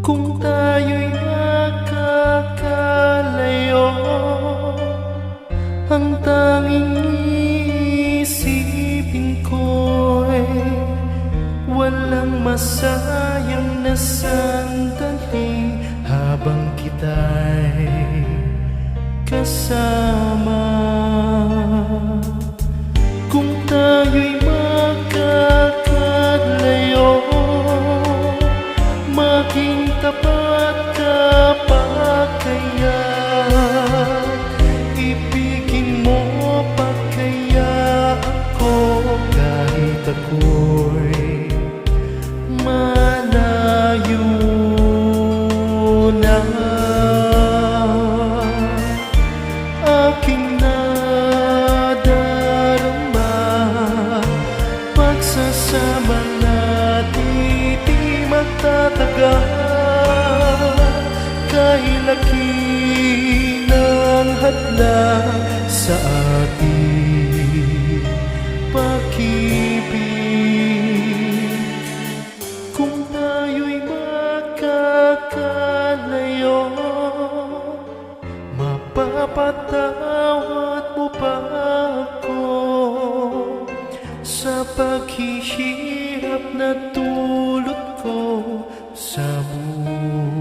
Kung tayo'y magkakalayo Ang tanging isipin ko'y Walang masayang na sandali Habang kita'y kasama. Kung tayo'y magkakalayo Maging kapag sa ating pag-ibig Kung tayo'y magkakalayo Mapapatawad mo ba ako Sa paghihirap na tulot ko Sa buhay